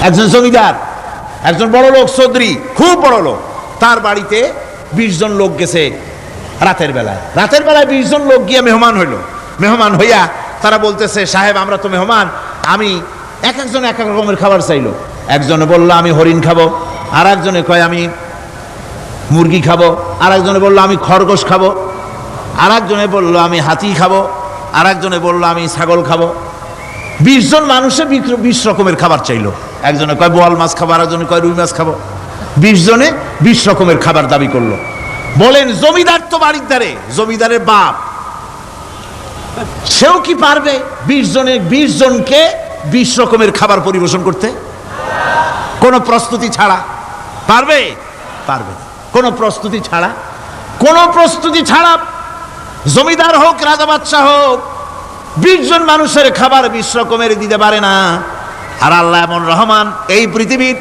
একজন জমিদার, একজন বড় লোক চৌধুরী খুব বড় লোক। তার বাড়িতে বিশ জন লোক গেছে রাতের বেলায়। রাতের বেলায় বিশ জন লোক গিয়ে মেহমান হইল। মেহমান হইয়া তারা বলতেছে, সাহেব, আমরা তো মেহমান, আমি এক একজন এক এক রকমের খাবার চাইলো। একজনে বলল, আমি হরিণ খাব। আর একজনে কয়, আমি মুরগি খাব। আর একজনে বলল, আমি খরগোশ খাব। আর একজনে বলল, আমি হাতি খাব। আর একজনে বলল, আমি ছাগল খাব। বিশ জন মানুষে বিশ- বিশ রকমের খাবার চাইলো। একজনে কয় বোয়াল মাছ খাব আর একজনে কয় রুই মাছ খাব। বিশ জনে বিশ রকমের খাবার দাবি করল। বলেন, জমিদার তো বাড়ির ধারে, জমিদারের বাপ। সেও কি পারবে বিশ জনে বিশ জনকে বিশ রকমের খাবার পরিবেশন করতে? কোনো প্রস্তুতি ছাড়া। পারবে? পারবে। কোনো প্রস্তুতি ছাড়া। কোনো প্রস্তুতি ছাড়া জমিদার হোক রাজা বাদশাহ হোক, বিশ জন মানুষের খাবার বিশ রকমের দিতে পারে না। আর আল্লাহ এমন রহমান, এই পৃথিবীর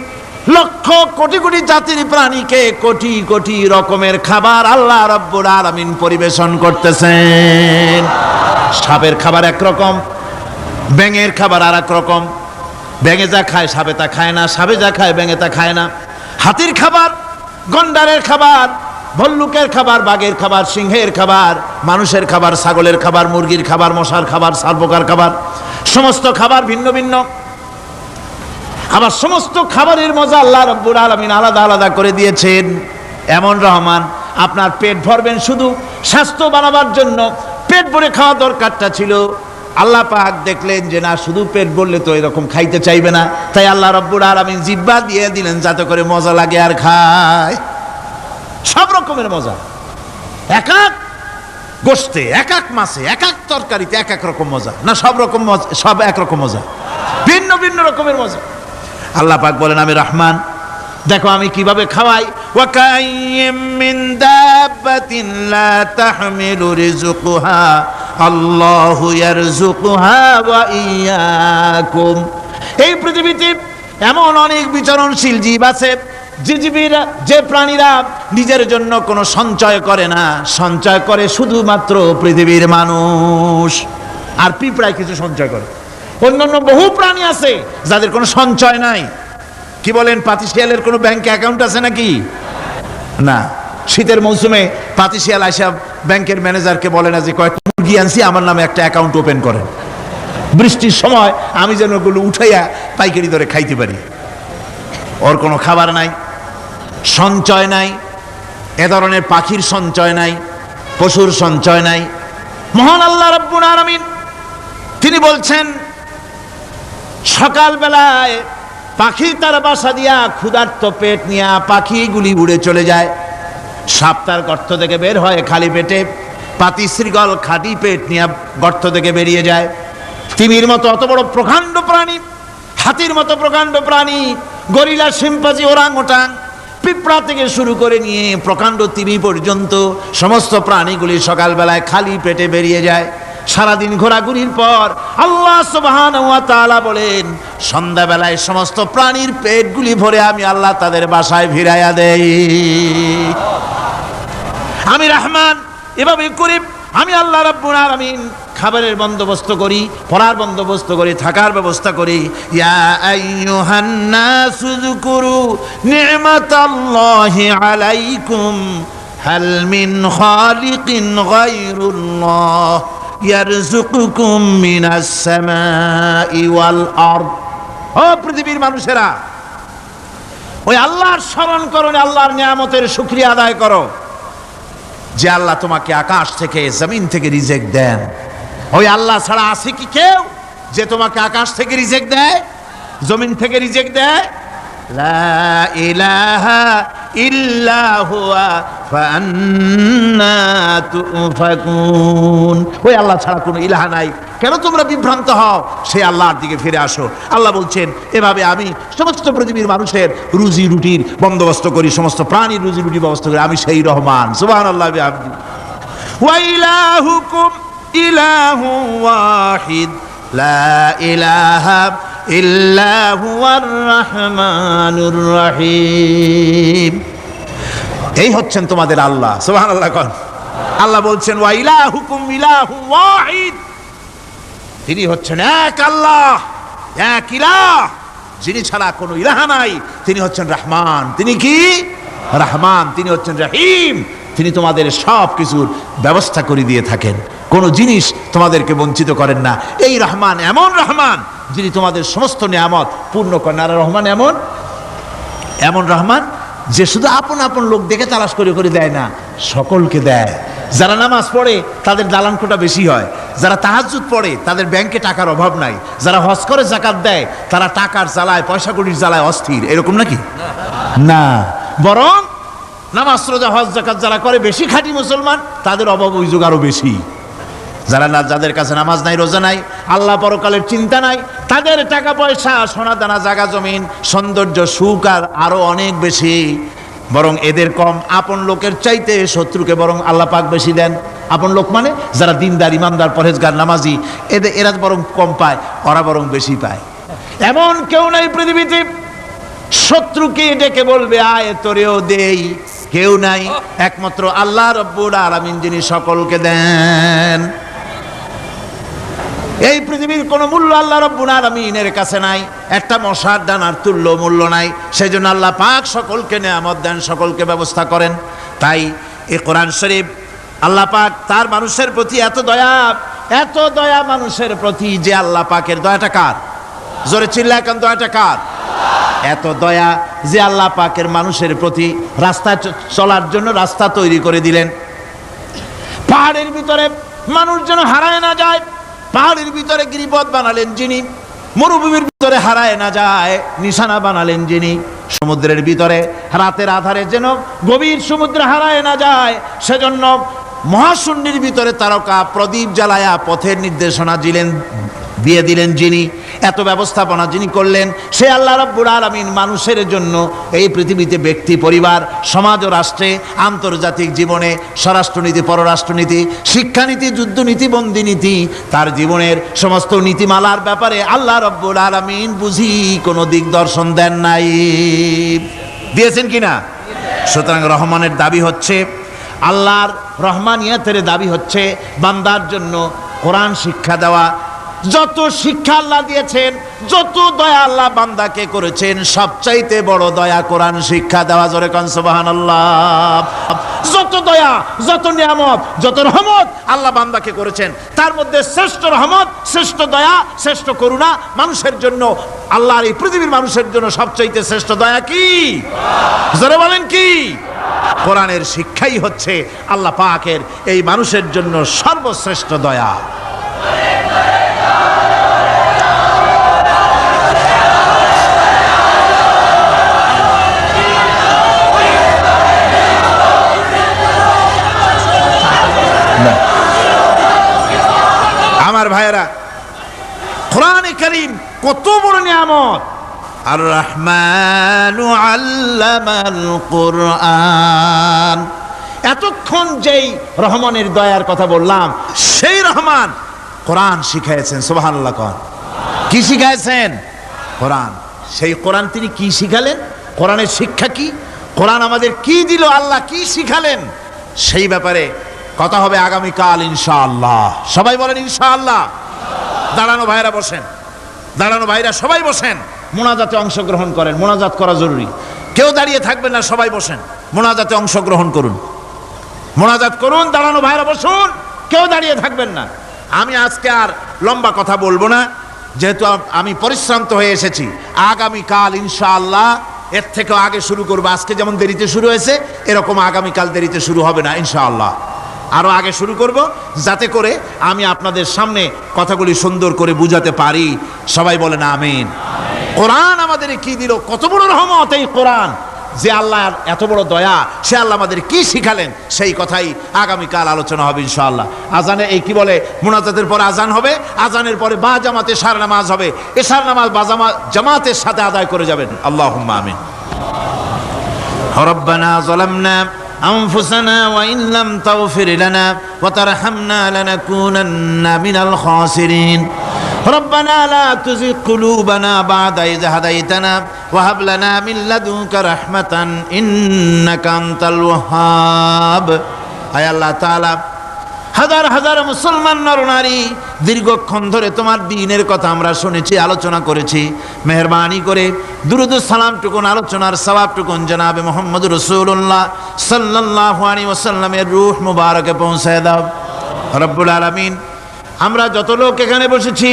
লক্ষ কোটি কোটি জাতির প্রাণীকে কোটি কোটি রকমের খাবার আল্লাহ রব্বুল আলামিন পরিবেশন করতেছেন। সাপের খাবার একরকম, ব্যাঙের খাবার আর এক রকম ব্যাঙে যা খায় সাপে তা খায় না, সাপে যা খায় ব্যাঙে তা খায় না। হাতির খাবার, গন্ডারের খাবার, ভল্লুকের খাবার, বাঘের খাবার, সিংহের খাবার, মানুষের খাবার, ছাগলের খাবার, মুরগির খাবার, মশার খাবার, সারপোকার খাবার, সমস্ত খাবার ভিন্ন ভিন্ন। আবার সমস্ত খাবারের মজা আল্লাহ রব্বুল আলমিন আলাদা আলাদা করে দিয়েছেন। এমন রহমান, আপনার পেট ভরবেন শুধু স্বাস্থ্য বানাবার জন্য, পেট ভরে খাওয়া দরকারটা ছিল। আল্লাহ পাক দেখলেন যে না, শুধু পেট ভরলে তো এরকম খাইতে চাইবে না। তাই আল্লাহ রব্বুল আলমিন জিব্বা দিয়ে দিলেন যাতে করে মজা লাগে আর খায়। সব রকমের মজা। এক এক গোস্তে এক এক মাছে, এক এক তরকারিতে এক এক রকম মজা। না, সব রকম মজা, সব এক রকম মজা। ভিন্ন ভিন্ন রকমের মজা। আল্লাহ পাক বলেন, আমি রহমান। দেখো, আমি কীভাবে খাওয়াই? এই পৃথিবীতে এমন অনেক বিচরণশীল জীব আছে যে জীবীরা, যে প্রাণীরা নিজের জন্য কোনো সঞ্চয় করে না। সঞ্চয় করে শুধুমাত্র পৃথিবীর মানুষ। আর পিঁপড়ায় কিছু সঞ্চয় করে। অন্যান্য বহু প্রাণী আছে যাদের কোনো সঞ্চয় নাই। কি বলেন, পাতিশিয়ালের কোনো ব্যাংকে অ্যাকাউন্ট আছে নাকি? না। শীতের মৌসুমে পাতিশিয়াল আসা ব্যাংকের ম্যানেজারকে বলে না যে কয়েকটা মুরগি আনছি, আমার নামে একটা অ্যাকাউন্ট ওপেন করেন। বৃষ্টির সময় আমি যেন ওগুলো উঠাইয়া পাইকারি দরে খাইতে পারি। ওর কোনো খাবার নাই, সঞ্চয় নাই, এ ধরনের পাখির সঞ্চয় নাই, পশুর সঞ্চয় নাই। মহান আল্লাহ রব্বুল আলামিন, তিনি বলছেন সকালবেলায় পাখি তার বাসা দিয়া ক্ষুধার্ত পেট নিয়া পাখিগুলি উড়ে চলে যায়। সাপ তার গর্ত থেকে বের হয় খালি পেটে, পাতি শৃগল খাটি পেট নিয়ে গর্ত থেকে বেরিয়ে যায়। তিমির মতো অত বড় প্রকাণ্ড প্রাণী, হাতির মতো প্রকাণ্ড প্রাণী, গরিলা সিম্পাজি ওরাং ওটাং, পিঁপড়া থেকে শুরু করে নিয়ে প্রকাণ্ড তিমি পর্যন্ত সমস্ত প্রাণীগুলি সকালবেলায় খালি পেটে বেরিয়ে যায়। সারাদিন ঘোরাঘুরির পর আল্লাহ সুবহান বলেন, সন্ধ্যাবেলায় সমস্ত প্রাণীর পেটগুলি ভরে আমি আল্লাহ তাদের বাসায় ফিরাইয়া দেই। আমি রহমান, এভাবে করি আমি আল্লাহ রাব্বুল আলামিন খাবারের বন্দোবস্ত করি, পড়ার বন্দোবস্ত করি, থাকার ব্যবস্থা করি। ইয়া আইয়ুহান নাসু যুকুরু নি'মাতাল্লাহি আলাইকুম, হাল মিন খালিকিন গায়রুল্লাহ। ইয়ারযুকুকুম মিনাস সামাই ওয়াল আরদ। ও পৃথিবীর মানুষেরা, ওই আল্লাহর স্মরণ করো, আল্লাহর নিয়ামতের শুকরিয়া আদায় করো, যে আল্লাহ তোমাকে আকাশ থেকে, জমিন থেকে রিজেক্ট দেন। ওই আল্লাহ ছাড়া আছে কি কেউ যে তোমাকে আকাশ থেকে রিজেক্ট দেয়, জমিন থেকে রিজেক্ট দেয়? লা ইলাহা ইল্লা হুয়া ফান্না ওই আল্লাহ ছাড়া কোনো ইলাহা নাই। কেন তোমরা বিভ্রান্ত হও? সেই আল্লাহর দিকে ফিরে আসো। আল্লাহ বলছেন, এভাবে আমি সমস্ত পৃথিবীর মানুষের রুজি রুটির বন্দোবস্ত করি, সমস্ত প্রাণীর রুজি রুটির ব্যবস্থা করি, আমি সেই রহমান। সুবহান আল্লাহ বিহামদি ওয়াইলাহুকুম ইলাহু ওয়াহিদ, লা ইলাহা এই হচ্ছেন তোমাদের আল্লাহ। সুবহান আল্লাহ কন। আল্লাহ বলছেন, ওয়া ইলাহুকুম ইলাহু তিনি হচ্ছেন এক আল্লাহ, এক ইলাহ। যিনি ছাড়া কোনো ইলাহা নাই। তিনি হচ্ছেন রহমান। তিনি কি? রহমান। তিনি হচ্ছেন রহিম। তিনি তোমাদের সব কিছুর ব্যবস্থা করে দিয়ে থাকেন। কোনো জিনিস তোমাদেরকে বঞ্চিত করেন না। এই রহমান এমন রহমান যিনি তোমাদের সমস্ত নিয়ামত পূর্ণ করেন। আর রহমান এমন? এমন রহমান যে শুধু আপন আপন লোক দেখে তালাশ করে করে দেয় না, সকলকে দেয়। যারা নামাজ পড়ে, তাদের দালান দালানকোটা বেশি হয়। যারা তাহাজুদ পড়ে, তাদের ব্যাংকে টাকার অভাব নাই। যারা হজ করে জাকাত দেয়, তারা টাকার জ্বালায় পয়সা কড়ির জ্বালায় অস্থির। এরকম নাকি? না। বরং নামাজ, রোজা, হজ, জাকাত যারা করে, বেশি খাঁটি মুসলমান, তাদের অভাব অভিযোগ আরও বেশি। যারা না যাদের কাছে নামাজ নাই, রোজা নাই, আল্লাহ পরকালের চিন্তা নাই, তাদের টাকা পয়সা, সোনা দানা, জাগা জমিন, সৌন্দর্য, সুখ আর আরও অনেক বেশি। বরং এদের কম, আপন লোকের চাইতে শত্রুকে বরং আল্লাহ পাক বেশি দেন। আপন লোক মানে যারা দিনদার, ইমানদার পরেজগার নামাজি এদের এরা বরং কম পায়, ওরা বরং বেশি পায়। এমন কেউ নাই পৃথিবীতে, শত্রুকে ডেকে বলবে, আয়, তোরেও দেই। কেউ নাই, একমাত্র আল্লাহ রব্বুল আলামিন যিনি সকলকে দেন। এই পৃথিবীর কোনো মূল্য আল্লাহ রব্বুল আলামিনের কাছে নাই। একটা মশার ডানার তুল্য মূল্য নাই। সেই জন্য আল্লাহ পাক সকলকে নেয়ামত দেন, সকলকে ব্যবস্থা করেন। তাই এ কোরআন শরীফ আল্লাহ পাক তার মানুষের প্রতি এত দয়া এত দয়া মানুষের প্রতি যে আল্লাহ পাকের দয়াটা কার? জোরে চিল্লা এখন দয়াটা কার? এত দয়া যে আল্লাহ পাকের মানুষের প্রতি রাস্তা চলার জন্য রাস্তা তৈরি করে দিলেন। পাহাড়ের ভিতরে মানুষ যেন হারায় না যায়। পাহাড়ের ভিতরে গিরিপথ বানালেন যিনি, মরুভূমির ভিতরে হারায় না যায়, নিশানা বানালেন যিনি। সমুদ্রের ভিতরে রাতের আধারে যেন গভীর সমুদ্রে হারায় না যায়, সেজন্য মহাশূন্যের ভিতরে তারকা প্রদীপ জ্বালায়া পথের নির্দেশনা দিলেন। দিয়ে দিলেন যিনি, এত ব্যবস্থাপনা যিনি করলেন, সে আল্লাহ রাব্বুল আলামিন মানুষের জন্য এই পৃথিবীতে ব্যক্তি, পরিবার, সমাজ ও রাষ্ট্রে, আন্তর্জাতিক জীবনে, স্বরাষ্ট্রনীতি, পররাষ্ট্রনীতি, শিক্ষানীতি, যুদ্ধনীতি, বন্দিনীতি, তার জীবনের সমস্ত নীতিমালার ব্যাপারে আল্লাহ রব্বুল আলামিন বুঝি কোনো দিক দর্শন দেন নাই। দিয়েছেন কিনা সুতরাং রহমানের দাবি হচ্ছে, আল্লাহর রহমানিয়াতের দাবি হচ্ছে, বান্দার জন্য কোরআন শিক্ষা দেওয়া যত শিক্ষা আল্লাহ দিয়েছেন, যত দয়া আল্লাহ বান্দাকে করেছেন, সবচাইতে বড় দয়া কোরআন শিক্ষা দেওয়া, জোরে কান আল্লাহ যত দয়া, যত নিয়ামত, যত রহমত আল্লাহ বান্দাকে করেছেন, তার মধ্যে শ্রেষ্ঠ রহমত, শ্রেষ্ঠ দয়া, শ্রেষ্ঠ করুণা মানুষের জন্য, আল্লাহর এই পৃথিবীর মানুষের জন্য সবচাইতে শ্রেষ্ঠ দয়া কি? জোরে বলেন কি? কোরআনের শিক্ষাই হচ্ছে আল্লাহ পাকের এই মানুষের জন্য সর্বশ্রেষ্ঠ দয়া। আমার ভাইয়েরা। কোরআনে করিম কত বড় নিয়ামত। আর রহমান আল্লামাল কোরআন। এতক্ষণ যেই রহমানের দয়ার কথা বললাম সেই রহমান কোরআন শিখাইছেন সুবহানাল্লাহ কন। কি শিখাইছেন? কোরআন। সেই কোরআন তিনি কি শিখালেন? কোরআনের শিক্ষা কি? কোরআন আমাদের কি দিল? আল্লাহ কি শিখালেন? সেই ব্যাপারে কথা হবে আগামীকাল, ইনশাআল্লাহ। সবাই বলেন, ইনশাআল্লাহ। দাঁড়ানো ভাইরা বসেন। দাঁড়ানো ভাইরা সবাই বসেন। মোনাজাতে অংশগ্রহণ করেন। মোনাজাত করা জরুরি। কেউ দাঁড়িয়ে থাকবেন না, সবাই বসেন। মোনাজাতে অংশগ্রহণ করুন। মোনাজাত করুন, দাঁড়ানো ভাইরা বসুন। কেউ দাঁড়িয়ে থাকবেন না। আমি আজকে আর লম্বা কথা বলব না। যেহেতু আমি পরিশ্রান্ত হয়ে এসেছি। আগামীকাল, ইনশাআল্লাহ, এর থেকেও আগে শুরু করব। আজকে যেমন দেরিতে শুরু হয়েছে, এরকম আগামীকাল দেরিতে শুরু হবে না, ইনশাআল্লাহ। আরও আগে শুরু করব যাতে করে আমি আপনাদের সামনে কথাগুলি সুন্দর করে বুঝাতে পারি সবাই বলেন আমিন কোরআন আমাদের কি দিল কত বড় রহমত এই কোরআন যে আল্লাহর এত বড় দয়া সে আল্লাহ আমাদের কি শিখালেন সেই কথাই আগামীকাল আলোচনা হবে ইনশাআল্লাহ আজানে এই কি বলে মুনাজাতের পরে আজান হবে আজানের পরে বা জামাতে সার নামাজ হবে এ সার নামাজ বা জামা জামাতের সাথে আদায় করে যাবেন আল্লাহ আমিন ربنا ظلمنا أنفسنا وإن لم تغفر لنا وترحمنا لنكونن من الخاسرين ربنا لا تزغ قلوبنا بعد إذ هديتنا وهب لنا من لدنك رحمة إنك أنت الوهاب أي الله تعالى হাজার হাজার মুসলমান নরনারী দীর্ঘক্ষণ ধরে তোমার দিনের কথা আমরা শুনেছি, আলোচনা করেছি। মেহরবানি করে দুরুদ সালাম টুকুন, আলোচনার সবাব টুকুন জানাবে মোহাম্মদ রসুল্লাহ সাল্লাহ ওসাল্লামের রুহ মুবারকে পৌঁছায় দাও। রব্বুল আলমিন, আমরা যত লোক এখানে বসেছি,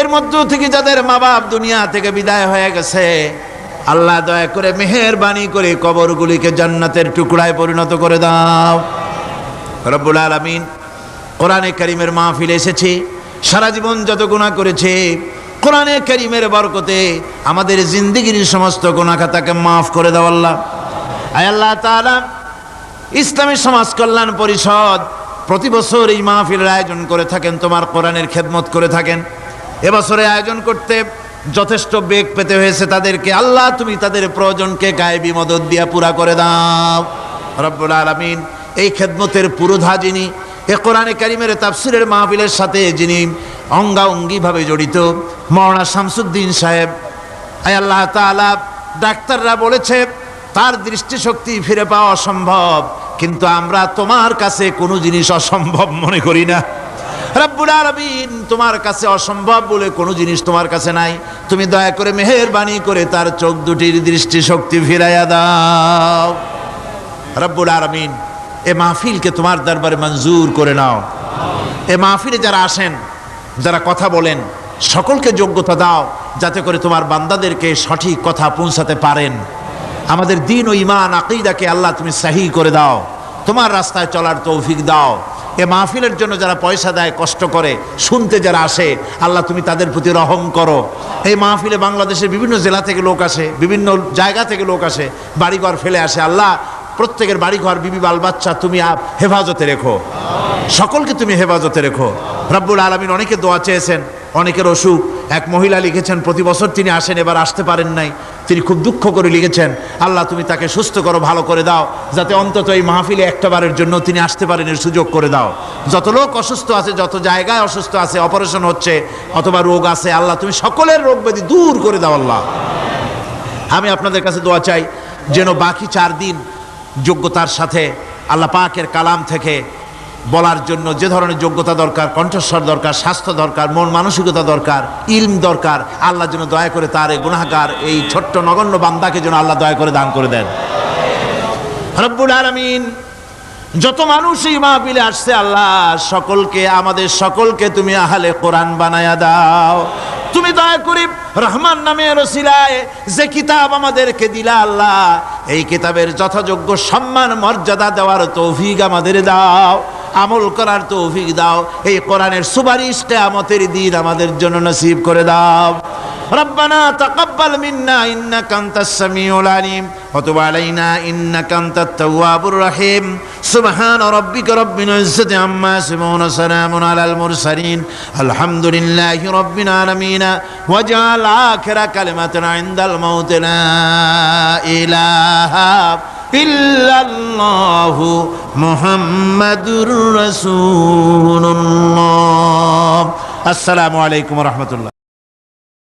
এর মধ্য থেকে যাদের মা বাপ দুনিয়া থেকে বিদায় হয়ে গেছে, আল্লাহ দয়া করে মেহেরবানি করে কবরগুলিকে জান্নাতের টুকরায় পরিণত করে দাও। রব্বুল আলমিন কোরআনে করিমের মাহফিল এসেছে, সারা জীবন যত গুণা করেছে, কোরআনে করিমের বরকতে আমাদের জিন্দিগির সমস্ত গুণা খাতাকে মাফ করে দাও আল্লাহ। আয় আল্লাহ তাআলা, ইসলামী সমাজ কল্যাণ পরিষদ প্রতি বছর এই মাহফিলের আয়োজন করে থাকেন, তোমার কোরআনের খেদমত করে থাকেন। এবছরে আয়োজন করতে যথেষ্ট বেগ পেতে হয়েছে তাদেরকে। আল্লাহ, তুমি তাদের প্রয়োজনকে গায়েবী মদত দিয়া পুরা করে দাও। রব্বুল আলমিন, এই খেদমতের পুরোধা যিনি এ কোরআনে কারিমের তাফসিরের মাহফিলের সাথে যিনি অঙ্গাঙ্গিভাবে জড়িত মৌলানা শামসুদ্দিন সাহেব, আয় আল্লাহ তাআলা, ডাক্তাররা বলেছে, তার দৃষ্টিশক্তি ফিরে পাওয়া অসম্ভব, কিন্তু আমরা তোমার কাছে কোনো জিনিস অসম্ভব মনে করি না। রব্বুল তোমার কাছে অসম্ভব বলে কোনো জিনিস তোমার কাছে নাই। তুমি দয়া করে মেহেরবানি করে তার চোখ দুটির দৃষ্টিশক্তি ফিরাইয়া দাও। রব্বুল আলামিন এ মাহফিলকে তোমার দরবারে মঞ্জুর করে নাও। এ মাহফিলে যারা আসেন, যারা কথা বলেন, সকলকে যোগ্যতা দাও, যাতে করে তোমার বান্দাদেরকে সঠিক কথা পৌঁছাতে পারেন। আমাদের দিন ও ইমান আকিদাকে আল্লাহ তুমি সাহি করে দাও। তোমার রাস্তায় চলার তৌফিক দাও। এ মাহফিলের জন্য যারা পয়সা দেয়, কষ্ট করে, শুনতে যারা আসে, আল্লাহ তুমি তাদের প্রতি রহম করো। এই মাহফিলে বাংলাদেশের বিভিন্ন জেলা থেকে লোক আসে, বিভিন্ন জায়গা থেকে লোক আসে, বাড়িঘর ফেলে আসে। আল্লাহ প্রত্যেকের বাড়ি ঘর বিবি বাল বাচ্চা তুমি হেফাজতে রেখো। সকলকে তুমি হেফাজতে রেখো। রব্বুল আলমিন অনেকে দোয়া চেয়েছেন, অনেকের অসুখ। এক মহিলা লিখেছেন, প্রতি বছর তিনি আসেন, এবার আসতে পারেন নাই। তিনি খুব দুঃখ করে লিখেছেন, আল্লাহ, তুমি তাকে সুস্থ করো, ভালো করে দাও, যাতে অন্তত এই মাহফিলে একটাবারের জন্য তিনি আসতে পারেন এর সুযোগ করে দাও। যত লোক অসুস্থ আছে, যত জায়গায় অসুস্থ আছে, অপারেশন হচ্ছে, অথবা রোগ আছে, আল্লাহ, তুমি সকলের রোগ ব্যাধি দূর করে দাও, আল্লাহ। আমি আপনাদের কাছে দোয়া চাই, যেন বাকি চার দিন যোগ্যতার সাথে আল্লাহ পাকের কালাম থেকে বলার জন্য যে ধরনের যোগ্যতা দরকার, কণ্ঠস্বর দরকার, স্বাস্থ্য দরকার, মন মানসিকতা দরকার, ইলম দরকার, আল্লাহ যেন দয়া করে তার এই গুণাগার এই ছোট্ট নগণ্য বান্দাকে যেন আল্লাহ দয়া করে দান করে দেন। রব্বুল আলমিন, যত মানুষ এই মাহফিলে আসছে, আল্লাহ সকলকে, আমাদের সকলকে তুমি আহলে কোরআন বানায়া দাও। তুমি দয়া করি রহমান নামে রসিলায় যে কিতাব আমাদেরকে দিলা, আল্লাহ এই কিতাবের যথাযোগ্য সম্মান, মর্যাদা দেওয়ার তৌফিক আমাদের দাও, আমল করার তৌফিক দাও, এই কোরআনের সুপারিশ কেয়ামতের দিন আমাদের জন্য নসিব করে দাও। ربنا تقبل منا إنك أنت السميع العليم وتب علينا إنك أنت التواب الرحيم سبحان ربك رب العزة عما يصفون سلام على المرسلين الحمد لله رب العالمين واجعل آخر كلمة عند الموت لا إله إلا الله محمد رسول الله السلام عليكم ورحمة الله